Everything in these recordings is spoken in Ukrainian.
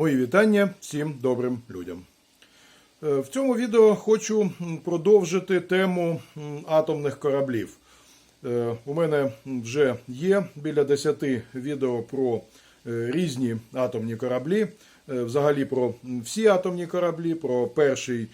Мої вітання всім добрим людям. Е, В цьому відео хочу продовжити тему атомних кораблів. Е, У мене вже є біля 10 відео про е, різні атомні кораблі, взагалі про всі атомні кораблі, про перший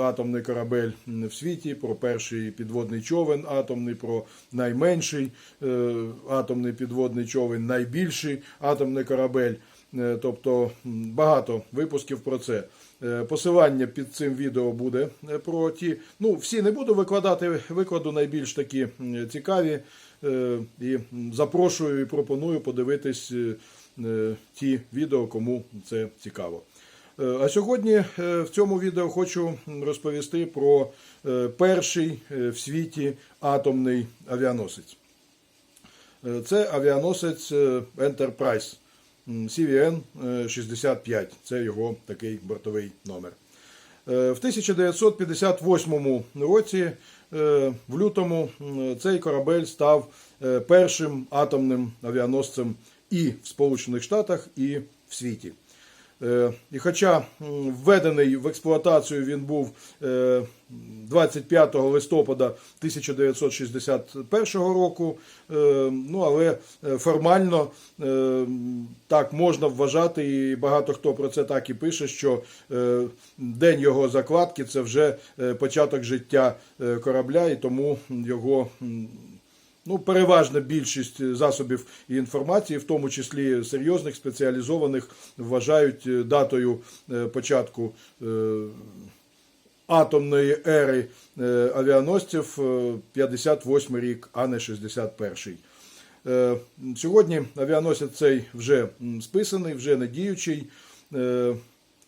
атомний корабель в світі, про перший підводний човен атомний, про найменший атомний підводний човен, найбільший атомний корабель. Е, Тобто багато випусків про це. Е, Посилання під цим відео буде е, про ті. Ну, всі не буду викладати, викладу найбільш такі цікаві. І запрошую і пропоную подивитись ті відео, кому це цікаво. А сьогодні в цьому відео хочу розповісти про перший в світі атомний авіаносець. Це авіаносець Enterprise м, CVN е, 65. Це його такий бортовий номер. Е, В 1958 році, е, в лютому, цей корабель став першим атомним авіаносцем і в Сполучених Штатах, і в світі. Е, І хоча введений в експлуатацію він був е, 25 листопада 1961 року, е, ну але е, формально е, так можна вважати, і багато хто про це так і пише, що е, день його закладки це вже е, початок життя е, корабля, і тому його. Ну, переважна більшість засобів і інформації, в тому числі серйозних, спеціалізованих, вважають е, датою е, початку е, атомної ери авіаносців е, 58 рік, а не 61-й. Е, Сьогодні авіаносець цей вже списаний, вже не діючий. Е,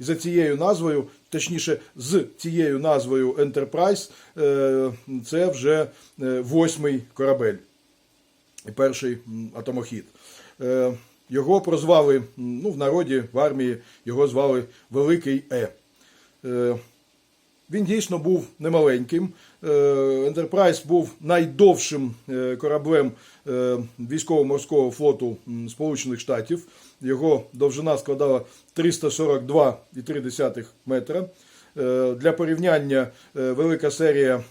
і За цією назвою, точніше, з цією назвою Enterprise, е, це вже е, восьмий корабель і перший атомохід. Е, Його прозвали ну, в народі, в армії його звали Великий Е. Він дійсно був немаленьким. Е, Enterprise був найдовшим кораблем військово-морського флоту Сполучених Штатів. Його довжина складала 342,3 метра. Е, Для порівняння е, велика серія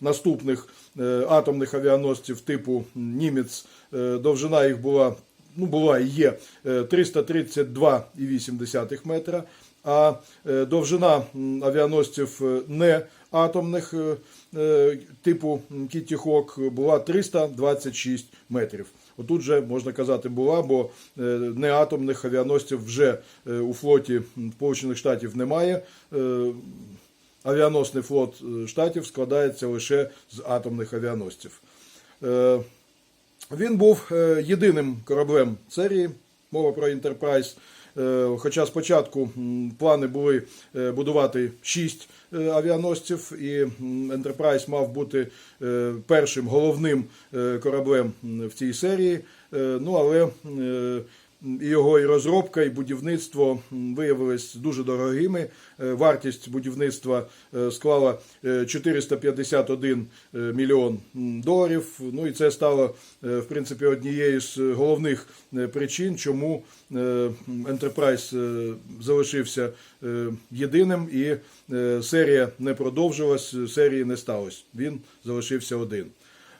наступних е, атомних авіаносців типу Німець, довжина їх була, ну, була і є е, 332,8 метра. А довжина авіаносців не атомних типу Кітті Хок була 326 метрів. Отут же можна казати була, бо е, неатомних авіаносців вже е, у флоті Сполучених Штатів немає. Е, Авіаносний флот штатів складається лише з атомних авіаносців. Він був єдиним кораблем серії, мова про Enterprise. Е, Хоча спочатку плани були е, будувати 6 авіаносців, і Ентерпрайз мав бути е, першим головним е, кораблем в цій серії. Е, Ну але е, його і розробка, і будівництво виявились дуже дорогими. Е, Вартість будівництва е, склала е, 451 е, мільйон доларів. Ну і це стало в принципі однією з головних причин, чому Enterprise залишився єдиним, і серія не продовжилась, серії не сталося. Він залишився один.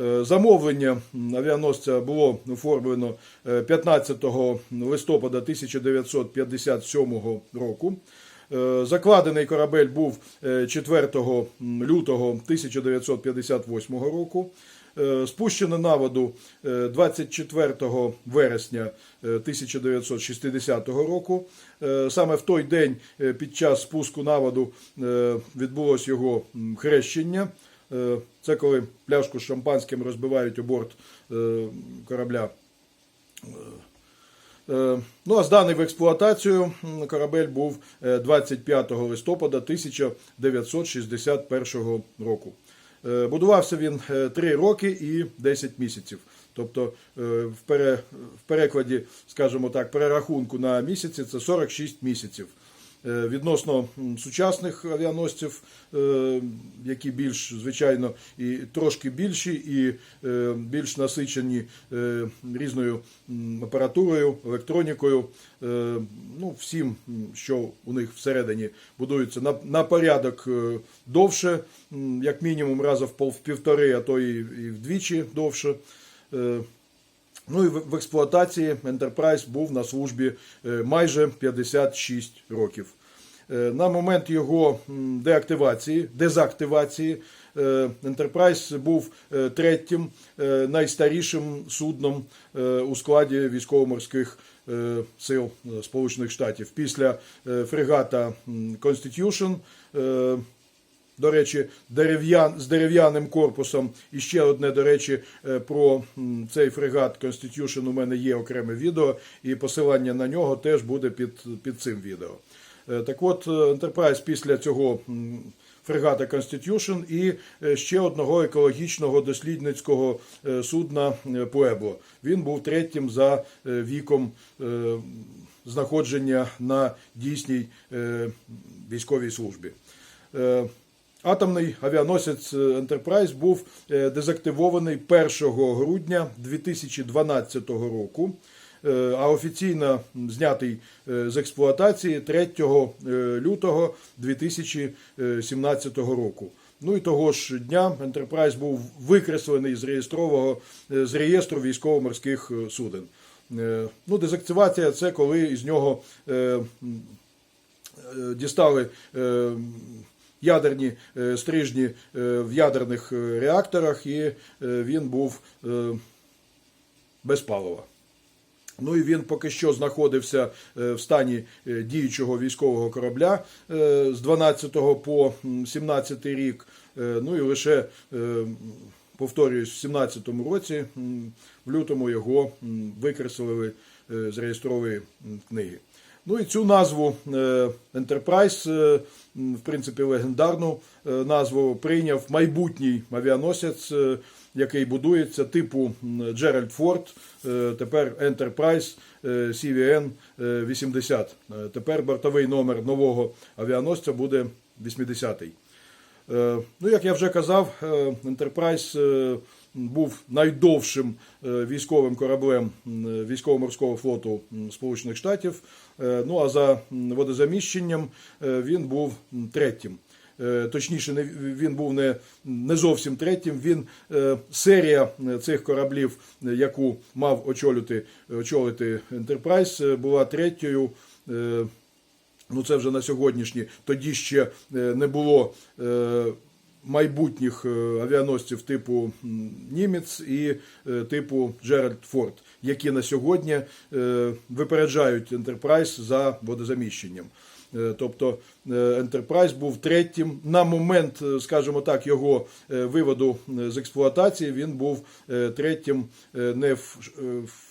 Е, Замовлення авіаносця було оформлено е, 15 листопада 1957 року. Е, Закладений корабель був е, 4 лютого 1958 року. Е, Спущено на воду е, 24 вересня е, 1960 року. Е, Саме в той день е, під час спуску на воду е, відбулось його хрещення. Е, Це коли пляшку з шампанським розбивають у борт е, корабля. Е, Ну, а зданий в експлуатацію корабель був е, 25 листопада 1961 року. Будувався він 3 роки і 10 місяців. Тобто в перекладі, скажімо так, перерахунку на місяці це 46 місяців. Е, Відносно сучасних авіаносців, е, які більш, звичайно, і трошки більші, і е, більш насичені різною апаратурою, електронікою, ну, всім, що у них всередині будується на, порядок довше, як мінімум раза в півтори, а то і вдвічі довше. Ну і в експлуатації Enterprise був на службі е, майже 56 років. Е, На момент його деактивації, дезактивації, е, Enterprise був третім найстарішим судном у складі військово-морських сил Сполучених Штатів. Після фрегата Constitution до речі, дерев'ян, з дерев'яним корпусом. І ще одне, до речі, е, про цей фрегат Constitution у мене є окреме відео, і посилання на нього теж буде під, під цим відео. Е, Так от, е, Enterprise після цього фрегата Constitution і ще одного екологічного дослідницького судна е, Він був третім за віком знаходження на дійсній військовій службі. Е, Атомний авіаносець Enterprise був е, дезактивований 1 грудня 2012 року, е, а офіційно знятий е, з експлуатації 3 е, лютого 2017 року. Ну і того ж дня Enterprise був викреслений з реєстрового е, з реєстру військово-морських е, суден. Е, Ну, дезактивація це коли із нього е, е, дістали е, ядерні е, стрижні е, в ядерних е, реакторах, і він був без палива. Ну і він поки що знаходився в стані діючого військового корабля з 12 по 17 рік. Ну і лише, повторююсь, в 17 році, в лютому його викреслили з реєстрової книги. Ну і цю назву е, Enterprise, е, в принципі, легендарну е, назву прийняв майбутній авіаносець, який будується типу Джеральд Форд, тепер Enterprise CVN е, 80. Е, Тепер бортовий номер нового авіаносця буде 80-й. Е, Ну, як я вже казав, Enterprise був найдовшим е, військовим кораблем військово-морського флоту Сполучених Штатів. Е, Ну а за водозаміщенням е, він був третім. Точніше, він був не, не зовсім третім. Він серія цих кораблів, яку мав очолити, очолити Enterprise, е, була третьою. Ну, це вже на сьогоднішній. Тоді ще не було майбутніх е, авіаносців типу Німець і е, типу Джеральд Форд, які на сьогодні е, випереджають Enterprise за водозаміщенням. Тобто е, Enterprise був третім на момент, скажімо так, його виводу з експлуатації. Він був третім не в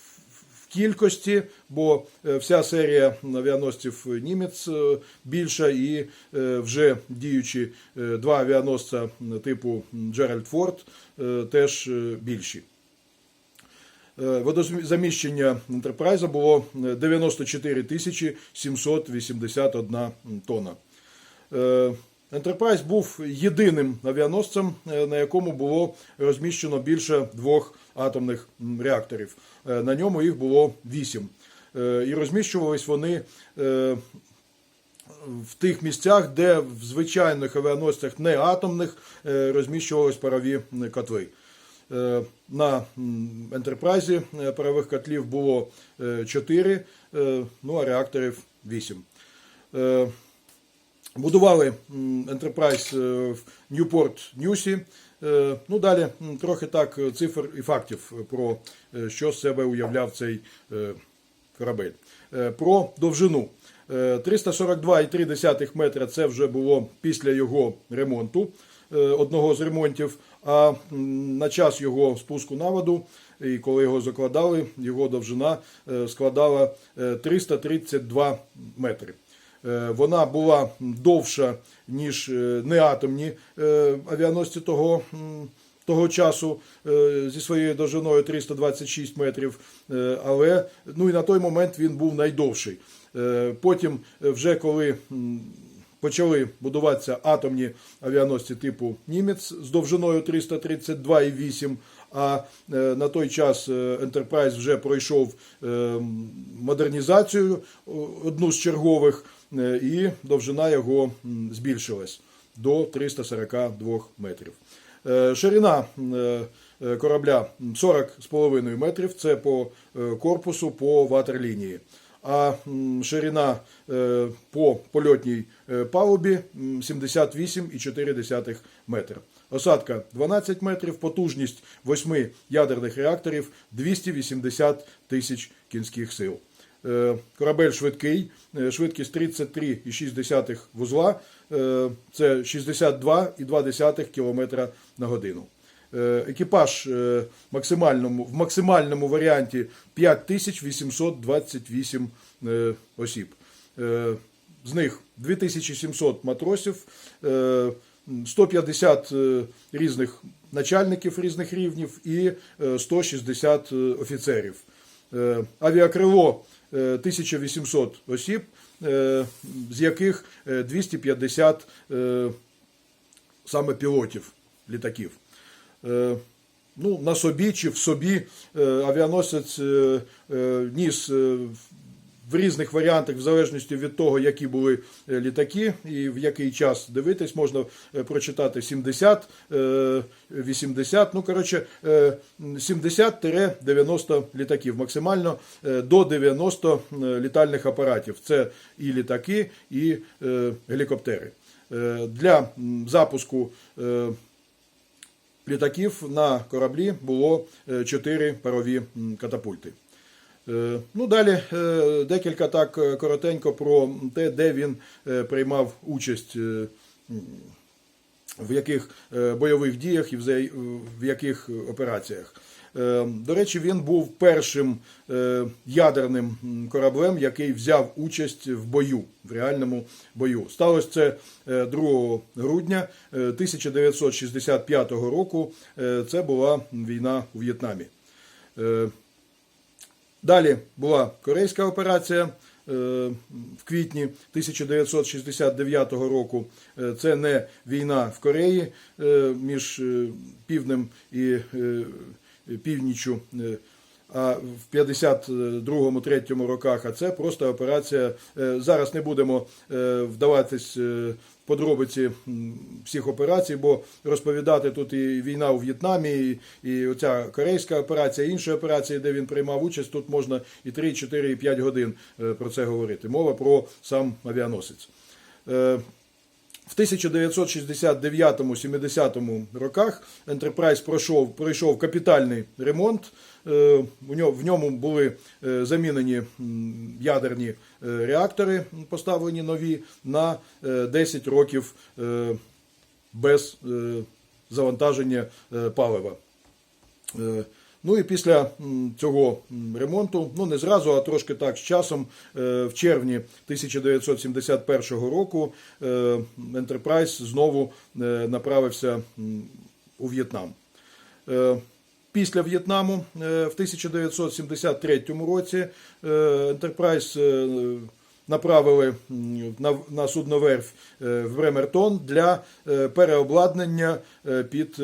кількості, бо е, вся серія авіаносців німець е, більша і е, вже діючі два авіаносця типу Джеральд Форд теж більші. Водозаміщення Ентерпрайза було е, 94 тисячі 781 тонна. Е, Enterprise був єдиним авіаносцем, е, на якому було розміщено більше двох атомних реакторів. Е, На ньому їх було вісім. Е, І розміщувались вони в тих місцях, де в звичайних авіаносцях не атомних розміщувались парові котли. На Ентерпрайзі парових котлів було 4, ну а реакторів 8. Будували Enterprise е, в Ньюпорт Ньюсі. Е, Ну, далі трохи так е, цифр і фактів про що з себе уявляв цей корабель. Про довжину. Е, 342,3 метра це вже було після його ремонту, одного з ремонтів. А на час його спуску на воду, і коли його закладали, його довжина складала е, 332 метри. Е, Вона була довша, ніж е, неатомні е, авіаносці того того часу зі своєю довжиною 326 метрів, але ну і на той момент він був найдовший. Потім, вже коли почали будуватися атомні авіаносці типу Німець з довжиною 332,8, а на той час Enterprise вже пройшов е, модернізацію одну з чергових, і довжина його збільшилась до 342 метрів. Е, Ширина е, е, корабля 40,5 метрів, це по е, корпусу по ватерлінії. А ширина е, по польотній е, палубі м, 78,4 метр. Осадка 12 метрів, потужність 8 ядерних реакторів 280 тисяч кінських сил. Е, Корабель швидкий, е, швидкість 33,6 вузла, е, це 62,2 км на годину. Екіпаж максимальному, в максимальному варіанті 5828 е, осіб. З них 2700 матросів, е, 150 е, різних начальників різних рівнів і е, 160 офіцерів. Авіакрило 1800 осіб, е, з яких е, 250 е, саме пілотів літаків. Е, Ну, на собі чи в собі е, авіаносець е, е, ніс е, в різних варіантах, в залежності від того, які були е, літаки і в який час дивитись, можна е, прочитати 70, е, 80, ну коротше, е, 70-90 літаків, максимально е, до 90 е, літальних апаратів. Це і літаки, і е, гелікоптери. Е, Для запуску е, літаків на кораблі було 4 парові катапульти. Е, Ну, далі е, декілька так е, коротенько про те, де він приймав участь, в яких бойових діях і в яких операціях. До речі, він був першим ядерним кораблем, який взяв участь в бою, в реальному бою. Сталося це е, 2 грудня е, 1965 року. Це була війна у В'єтнамі. Далі була корейська операція е, в квітні 1969 року. Е, Це не війна в Кореї е, між півднем і північчю. е, А в 52-3 роках, а це просто операція. е, Зараз не будемо е, вдаватись е, в подробиці всіх операцій, бо розповідати тут і війна у В'єтнамі, і, і оця корейська операція, інші операції, де він приймав участь, тут можна і 3, і 4, і 5 годин про це говорити. Мова про сам авіаносець. В 1969-70 роках Enterprise пройшов, пройшов капітальний ремонт. Е, В ньому були е, замінені ядерні е, реактори, поставлені нові на е, 10 років без завантаження палива. Ну і після цього ремонту, ну не зразу, а трошки так з часом, в червні 1971 року Enterprise знову направився у В'єтнам. Після В'єтнаму е, в 1973 році е, Enterprise е, направили на, е, в Бремертон для переобладнання під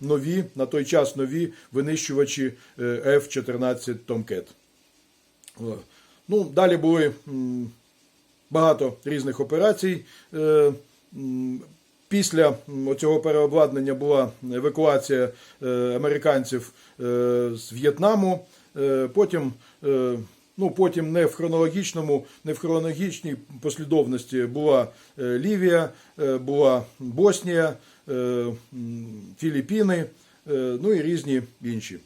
нові, на той час нові винищувачі е, F-14 Tomcat. Ну, далі були багато різних операцій. Після цього переобладнання була евакуація е, американців е, з В'єтнаму. Е, Потім, ну, потім не в хронологічному, не в хронологічній послідовності була Лівія, була Боснія, Філіппіни, ну і різні інші.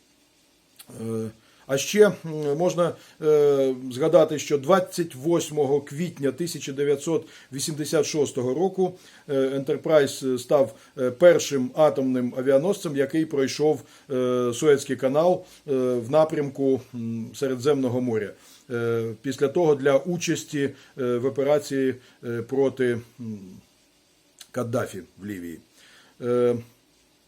Е, А ще можна е, згадати, що 28 квітня 1986 року е, Enterprise став е, першим атомним авіаносцем, який пройшов е, Суецький канал е, в напрямку Середземного моря. Е, Після того для участі е, в операції е, проти Каддафі в Лівії.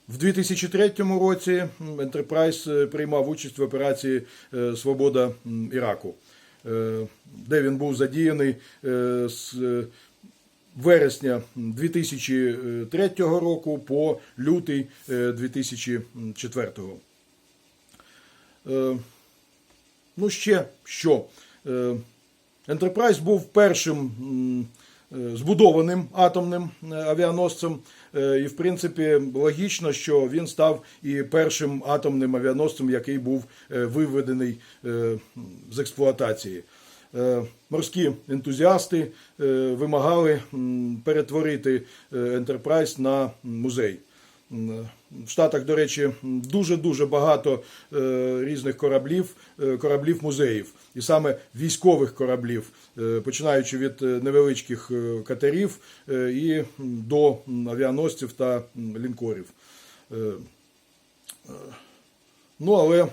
В 2003 році Enterprise е, приймав участь в операції е, Свобода Іраку, е, де він був задіяний з вересня 2003 року по лютий е, 2004. Е, Ну, ще що? Enterprise був першим збудованим атомним е, авіаносцем, е, і, в принципі, логічно, що він став і першим атомним авіаносцем, який був е, виведений е, з експлуатації. Е, Морські ентузіасти е, вимагали перетворити Ентерпрайз на музей. В Штатах, до речі, дуже-дуже багато е, різних кораблів, е, кораблів музеїв, і саме військових кораблів, е, починаючи від невеличких катерів і до авіаносців та лінкорів. Ну, але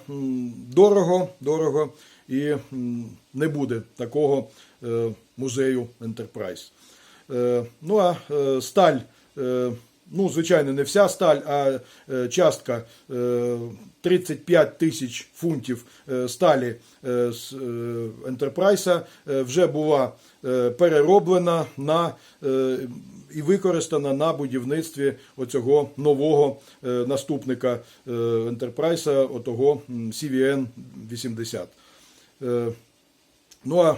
дорого, дорого і не буде такого музею Enterprise. Ну а сталь, ну, звичайно, не вся сталь, а е, частка е, 35 тисяч фунтів е, сталі е, з е, Enterprise е, вже була е, перероблена на е, і використана на будівництві оцього нового е, наступника е, Enterprise, отого CVN 80. Е, Ну а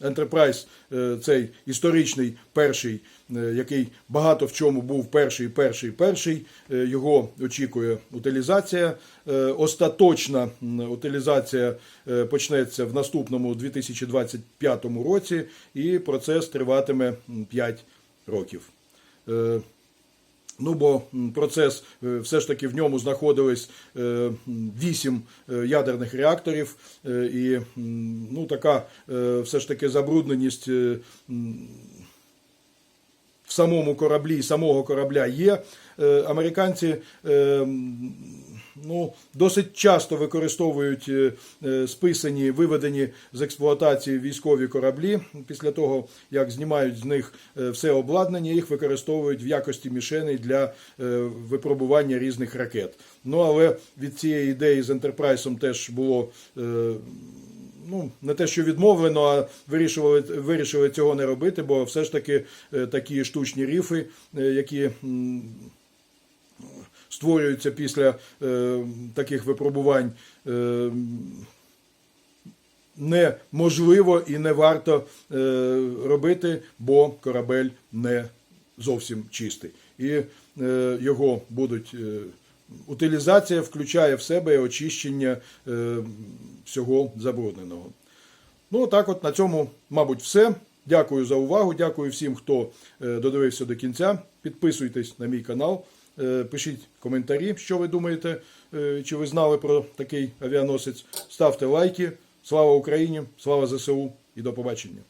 Enterprise е, цей історичний перший, е, який багато в чому був перший, перший, перший. е, Його очікує утилізація. Остаточна утилізація почнеться в наступному 2025 році, і процес триватиме 5 років. Ну, бо процес е, все ж таки в ньому знаходились е, вісім е, ядерних реакторів, і ну, така все ж таки забрудненість в самому кораблі, самого корабля є. Американці ну, досить часто використовують е, е, списані, виведені з експлуатації військові кораблі. Після того, як знімають з них е, все обладнання, їх використовують в якості мішеней для випробування різних ракет. Ну, але від цієї ідеї з Ентерпрайсом теж було. Ну, не те, що відмовлено, а вирішували, вирішили цього не робити, бо все ж таки такі штучні ріфи, які створюються після е, таких випробувань, е, неможливо і не варто е, робити, бо корабель не зовсім чистий. І е, його будуть. Е, Утилізація включає в себе очищення е, всього забрудненого. Ну, так от на цьому, мабуть, все. Дякую за увагу. Дякую всім, хто е, додивився до кінця. Підписуйтесь на мій канал, пишіть коментарі, що ви думаєте, е, чи ви знали про такий авіаносець. Ставте лайки. Слава Україні! Слава ЗСУ і до побачення!